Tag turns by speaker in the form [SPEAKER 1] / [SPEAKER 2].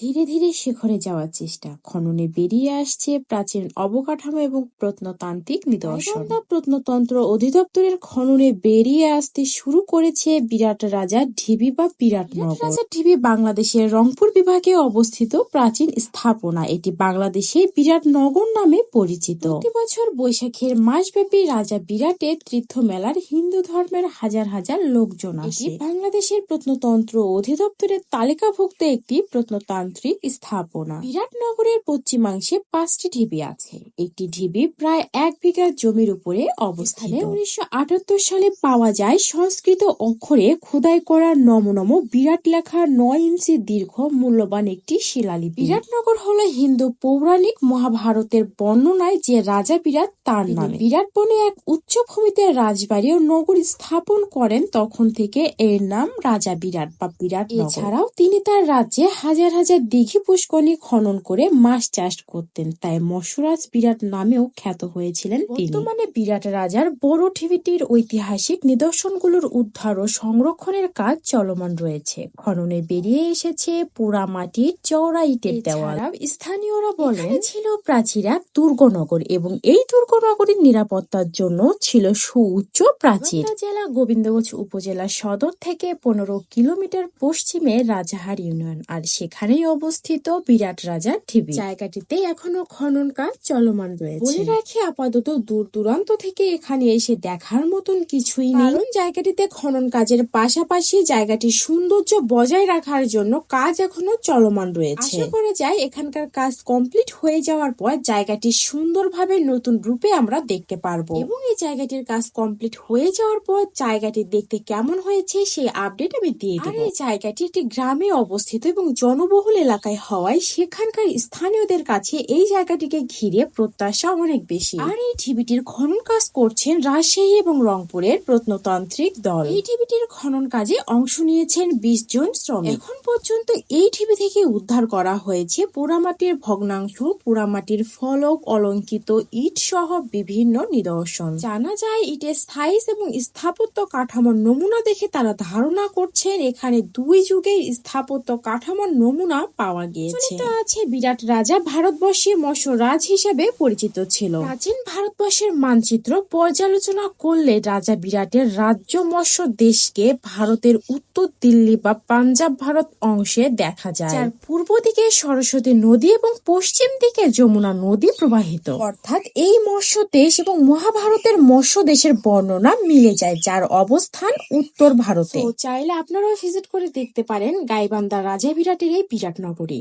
[SPEAKER 1] ধীরে ধীরে শিখরে যাওয়ার চেষ্টা। খননে বেরিয়ে আসছে প্রাচীন অবকাঠামো এবং প্রত্নতান্ত্রিক নিদর্শন। প্রত্নতন্ত্র অধিদপ্তরের খননে বেরিয়ে আসতে শুরু করেছে বিরাট রাজা ঢিবি বা বিরাটনগর রাজা ঢিবি বাংলাদেশের রংপুর বিভাগে অবস্থিত প্রাচীন স্থাপনা। এটি বাংলাদেশে বিরাট নগর নামে পরিচিত। প্রতি বছর বৈশাখের মাসব্যাপী রাজা বিরাটের তীর্থ মেলার হিন্দু ধর্মের হাজার হাজার লোকজন আসে। বাংলাদেশের প্রত্নতন্ত্র অধিদপ্তরের তালিকাভুক্ত একটি প্রত্নতান্ত্রিক স্থাপনা। বিরাটনগরের পশ্চিমাংশে পাঁচটি ঢিবি আছে। একটি ঢিবি প্রায় এক বিঘা জমির উপরে অবস্থানে উনিশশো আটাত্তর সালে পাওয়া যায় সংস্কৃত অক্ষরে খোদাই করা নমনম বিরাট লেখা নয় ইঞ্চি দীর্ঘ মূল্যবান একটি শিলালিপি। বিরাটনগর হলো হিন্দু পৌরাণিক মহাভারতের বর্ণনায় যে রাজা বিরাট তার নামে। বিরাট বনে এক উচ্চভূমিতে রাজবাড়ি ও নগর স্থাপন করেন তখন থেকে এর নাম রাজা বিরাট বা বিরাট এছাড়াও তিনি তার রাজ্যে হাজার হাজার দিঘি পুষ্করণী খনন করে মাছ চাষ করতেন। তাই মৎস্যরাজ বিরাট নামেও খ্যাত হয়েছিলেন বর্তমানে বিরাট রাজার বড় টিভিটির ঐতিহাসিক নিদর্শনগুলোর উদ্ধার ও সংরক্ষণের কাজ চলমান রয়েছে। খননে বেরিয়ে এসেছে পোড়ামাটির চওড়া ইটের দেওয়াল। স্থানীয়রা বলেন ছিল প্রাচীরা দুর্গনগর এবং এই দুর্গনগরীর নিরাপত্তার জন্য ছিল সুউচ্চ প্রাচীর। জেলা গোবিন্দগঞ্জ উপজেলা সদর থেকে পনেরো কিলোমিটার পশ্চিমে রাজাহার ইউনিয়ন আর সেখানেই অবস্থিত বিরাট রাজার ঢিবি। জায়গাটিতে এখনও খনন কাজ চলমান রয়েছে। বলে রাখি আপাতত দূর দূরান্ত থেকে এখানে এসে দেখার মতন কিছুই নেই। কারণ জায়গাটিতে খনন কাজের পাশাপাশি জায়গাটির সৌন্দর্য বজায় রাখার জন্য কাজ এখনও চলমান রয়েছে। আশা করা যায় এখানকার কাজ কমপ্লিট হয়ে যাওয়ার পর জায়গাটি সুন্দরভাবে নতুন রূপে আমরা দেখতে পারব। এবং এই জায়গাটির কাজ কমপ্লিট হয়ে যাওয়ার পর জায়গাটি দেখতে কেমন হয়েছে সেই আপডেট আমি দিয়ে দেবো। আর এই জায়গাটি একটি গ্রামে অবস্থিত এবং জনবহুল এলাকায় হওয়ায় সেখানকার স্থানীয়দের কাছে এই জায়গাটিকে ঘিরে প্রত্যাশা অনেক বেশি। আর এই টিভিটির খনন কাজ করছেন রাজশাহী এবং রংপুরের প্রত্নতান্ত্রিক দল। এই টিভিটির খনন কাজে অংশ নিয়েছেন বিশ জন শ্রমিক। এখন পর্যন্ত এই টিভি থেকে উদ্ধার করা হয়েছে পোড়ামাটির ভগ্নাংশ পোড়ামাটির ফলক অলঙ্কিত ইট সহ বিভিন্ন নিদর্শন। জানা যায় ইটের সাইজ এবং স্থাপত্য কাঠামোর নমুনা দেখে তারা ধারণা করছেন এখানে দুই যুগের স্থাপত্য কাঠামোর নমুনা পাওয়া গিয়েছে। আছে বিরাট রাজা ভারতবর্ষে মৎস্য রাজ হিসেবে পরিচিত ছিল। প্রাচীন ভারতবর্ষের মানচিত্র পর্যালোচনা করলে রাজা বিরাটের রাজ্য মৎস্য দেশকে ভারতের উত্তর দিল্লি বা পাঞ্জাব ভারত অংশে দেখা যায়। যার পূর্ব দিকে সরস্বতী নদী এবং পশ্চিম দিকে যমুনা নদী প্রবাহিত। অর্থাৎ এই মৎস্য দেশ এবং মহাভারতের মৎস্য দেশের বর্ণনা মিলে যায় যার অবস্থান উত্তর ভারতে। চাইলে আপনারাও ভিজিট করে দেখতে পারেন গাইবান্ধা রাজা বিরাটের এই বিরাট নগরী